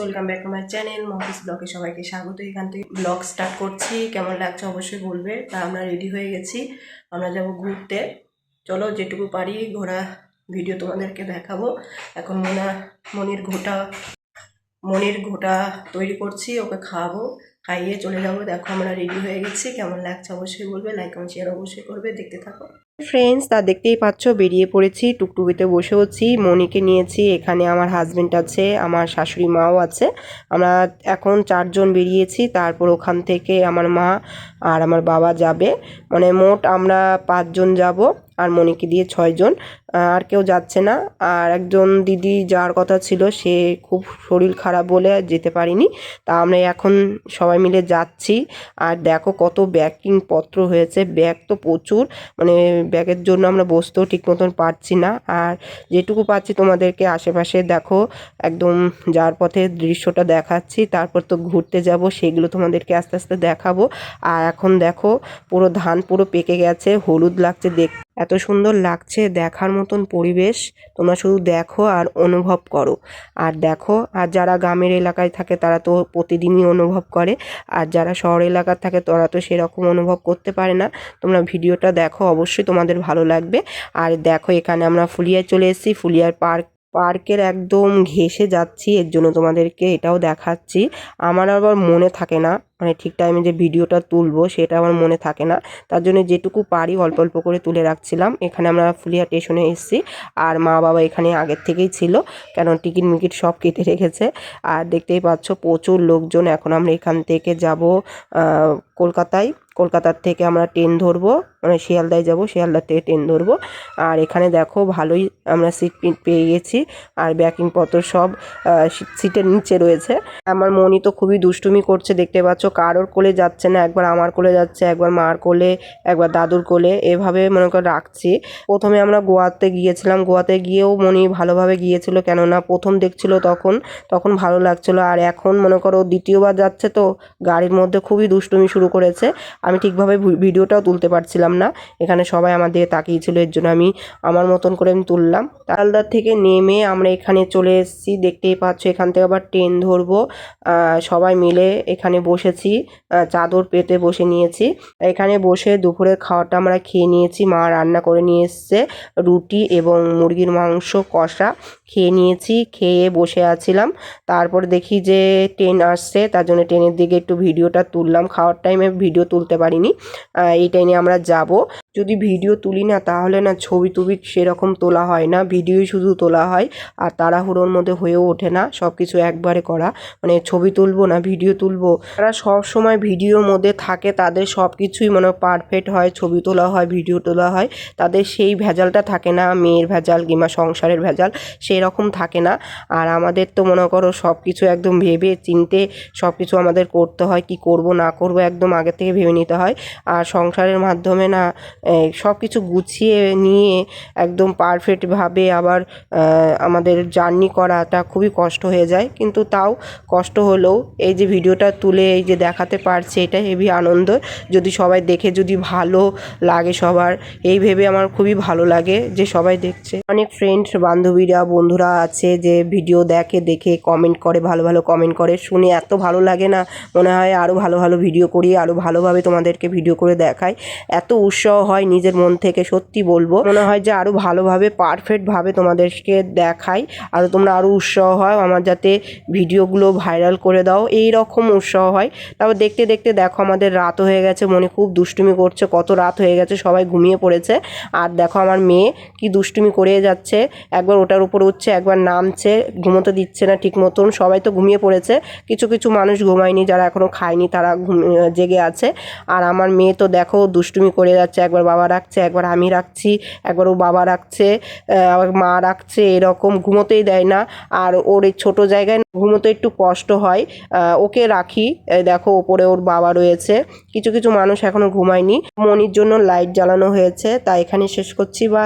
Welcome back to my channel Mofis ব্লগে সবাইকে স্বাগত। এখান থেকে ব্লগ স্টার্ট করছি, কেমন লাগছে অবশ্যই বলবে। তা আমরা রেডি হয়ে গেছি, আমরা যাব ঘুরতে। চলো, যেটুকু পারি ঘোরা ভিডিও তোমাদেরকে দেখাবো। এখন মোনা, মনির ঘোটা মনির ঘোটা তৈরি করছি, ওকে খাওয়াবো, খাইয়ে চলে যাব। দেখো আমরা রেডি হয়ে গেছি, কেমন লাগছে অবশ্যই বলবে লাইক কমেন্ট শেয়ার অবশ্যই করবে, দেখতে থাকো। ফ্রেন্ডস তা দেখতেই পাচ্ছ, বেরিয়ে পড়েছি, টুকটুকিতে বসেওছি মনিকে নিয়েছি, এখানে আমার হাজবেন্ড আছে, আমার শাশুড়ি মাও আছে। আমরা এখন চারজন বেরিয়েছি, তারপর ওখান থেকে আমার মা আর আমার বাবা যাবে। মানে মোট আমরা পাঁচজন যাব, আর মনিকে দিয়ে ছয়জন। আর কেউ যাচ্ছে না। আর একজন দিদি যাওয়ার কথা ছিল, সে খুব শরীর খারাপ বলে যেতে পারিনি। তা আমরা এখন সবাই মিলে যাচ্ছি। আর দেখো কত ব্যাকিং পত্র হয়েছে। ব্যাগ তো প্রচুর। মানে ব্যাগের জন্য আমরা বসতেও ঠিক মতন পারছি না। আর যেটুকু পাচ্ছি তোমাদেরকে আশেপাশে দেখো। একদম যার পথে দৃশ্যটা দেখাচ্ছি, তারপর তো ঘুরতে যাব, সেগুলো তোমাদেরকে আস্তে আস্তে দেখাবো। আর এখন দেখো, পুরো ধান পুরো পেকে গেছে, হলুদ লাগছে দেখ এত সুন্দর লাগছে দেখার মতন পরিবেশ, তোমরা শুধু দেখো আর অনুভব করো। আর দেখো, আর যারা গ্রামের এলাকায় থাকে তারা তো প্রতিদিনই অনুভব করে, আর যারা শহর এলাকার থাকে তারা তো সেরকম অনুভব করতে পারে না। তোমরা ভিডিওটা দেখো, অবশ্যই তোমাদের ভালো লাগবে। আর দেখো, এখানে আমরা ফুলিয়ায় চলে এসেছি, ফুলিয়ার পার্ক পার্কের একদম ঘেসে যাচ্ছি, এর জন্য তোমাদেরকে এটাও দেখাচ্ছি। আমার আবার মনে থাকে না মানে ঠিক টাইমে যে ভিডিওটা তুলবো, সেটা আমার মনে থাকে না। তার জন্য যেটুকু পারি অল্প অল্প করে তুলে রাখছিলাম। এখানে আমরা ফুলিয়া স্টেশনে এসেছি, আর মা বাবা এখানে আগের থেকেই ছিল, কেন টিকিট মিকিট সব কেটে রেখেছে। আর দেখতেই পাচ্ছ, প্রচুর লোকজন। এখন আমরা এখান থেকে যাব কলকাতায়। কলকাতার থেকে আমরা ট্রেন ধরবো। মানে শিয়ালদায় যাব, শিয়ালদার থেকে ট্রেন ধরবো। আর এখানে দেখো ভালোই আমরা সিট পেয়ে গেছি। আর ব্যাকিং পত্র সব সিটের নিচে রয়েছে। আমার মনি তো খুবই দুষ্টুমি করছে, দেখতে পাচ্ছ কারোর কোলে যাচ্ছে না। একবার আমার কোলে যাচ্ছে, একবার মার কোলে, একবার দাদুর কোলে। এভাবে মনে করে রাখছি। প্রথমে আমরা গোয়াতে গিয়েছিলাম। গোয়াতে গিয়েও মনি ভালোভাবে গিয়েছিল, কেননা প্রথম দেখছিল তখন তখন ভালো লাগছিল। আর এখন মনে করো দ্বিতীয়বার যাচ্ছে তো, গাড়ির মধ্যে খুবই দুষ্টুমি শুরু করেছে। আমি ঠিকভাবে ভিডিওটাও তুলতে পারছিলাম না। এখানে সবাই আমার দিকে তাকিয়েছিল, এর জন্য আমি আমার মতন করে আমি তুললাম। তালদার থেকে নেমে আমরা এখানে চলে এসেছি, দেখতেই পাচ্ছ এখান থেকে আবার ট্রেন ধরবো। সবাই মিলে এখানে বসেছি চাদর পেতে বসে নিয়েছি। এখানে বসে দুপুরের খাওয়াটা আমরা খেয়ে নিয়েছি, মা রান্না করে নিয়ে এসছে। রুটি এবং মুরগির মাংস, কষা খেয়ে নিয়েছি, খেয়ে বসে আছিলাম। তারপর দেখি যে ট্রেন আসছে, তার জন্য ট্রেনের দিকে একটু ভিডিওটা তুললাম। খাওয়ার টাইমে ভিডিও তুলতে পারিনি। এই টাইমে আমরা যাব। যাব যদি ভিডিও তুলি না, তাহলে না ছবি টবি সেরকম তোলা হয় না। ভিডিওই শুধু তোলা হয় আর তাড়াহুড়োর মধ্যে হয়েও ওঠে না। সব কিছু একবারে করা। মানে ছবি তুলবো না, ভিডিও তুলবো। তারা সব সময় ভিডিওর মধ্যে থাকে, তাদের সব কিছুই মানে পারফেক্ট হয়। ছবি তোলা হয়, ভিডিও তোলা হয়। তাদের সেই ভেজালটা থাকে না, মেয়ের ভেজাল কিংবা সংসারের ভেজাল সেই রকম থাকে না। আর আমাদের তো মনে করো সব কিছু একদম ভেবে চিনতে সব কিছু আমাদের করতে হয়। কি করব, না করব একদম আগে থেকে ভেবে নিতে হয়। আর সংসারের মাধ্যমে না সব কিছু গুছিয়ে নিয়ে একদম পারফেক্টভাবে আবার আমাদের জার্নি করাটা খুবই কষ্ট হয়ে যায়। কিন্তু তাও কষ্ট হলেও এই যে ভিডিওটা তুলে এই যে দেখাতে পারছে, এটা হেভি আনন্দ। যদি সবাই দেখে যদি ভালো লাগে সবার, এই ভেবে আমার খুবই ভালো লাগে যে সবাই দেখছে। অনেক ফ্রেন্ডস বান্ধবীরা, বন্ধুরা আছে যে ভিডিও দেখে দেখে কমেন্ট করে, ভালো ভালো কমেন্ট করে। শুনে এত ভালো লাগে না, মনে হয় আরও ভালো ভালো ভিডিও করি আরও ভালোভাবে তোমাদেরকে ভিডিও করে দেখাই। এত উৎসাহ নিজের মন থেকে সত্যি বলব। মনে হয় যে আরও ভালোভাবে পারফেক্টভাবে তোমাদেরকে দেখাই। আরও তোমরা আরও উৎসাহ হয়, আমার যাতে ভিডিওগুলো ভাইরাল করে দাও। এই রকম উৎসাহ হয়। তারপর দেখতে দেখতে দেখো, আমাদের রাত হয়ে গেছে। মনে খুব দুষ্টুমি করছে, কত রাত হয়ে গেছে, সবাই ঘুমিয়ে পড়েছে। আর দেখো, আমার মেয়ে কি দুষ্টুমি করে যাচ্ছে। একবার ওটার উপর উঠছে, একবার নামছে, ঘুমোতে দিচ্ছে না ঠিক মতন। সবাই তো ঘুমিয়ে পড়েছে। কিছু কিছু মানুষ ঘুমায়নি, যারা এখনও খায়নি, তারা জেগে আছে। আর আমার মেয়ে তো দেখো, দুষ্টুমি করে যাচ্ছে, একবার বাবা রাখছে একবার আমি রাখছি একবার ও বাবা রাখছে আবার মা রাখছে এরকম ঘুমোতেই দেয় না। আর ওর এই ছোটো জায়গায় ঘুমোতে একটু কষ্ট হয়। ওকে রাখি। দেখো ওপরে ওর বাবা রয়েছে। কিছু কিছু মানুষ এখনও ঘুমায়নি। মনির জন্য লাইট জ্বালানো হয়েছে তা এখানে শেষ করছি। বা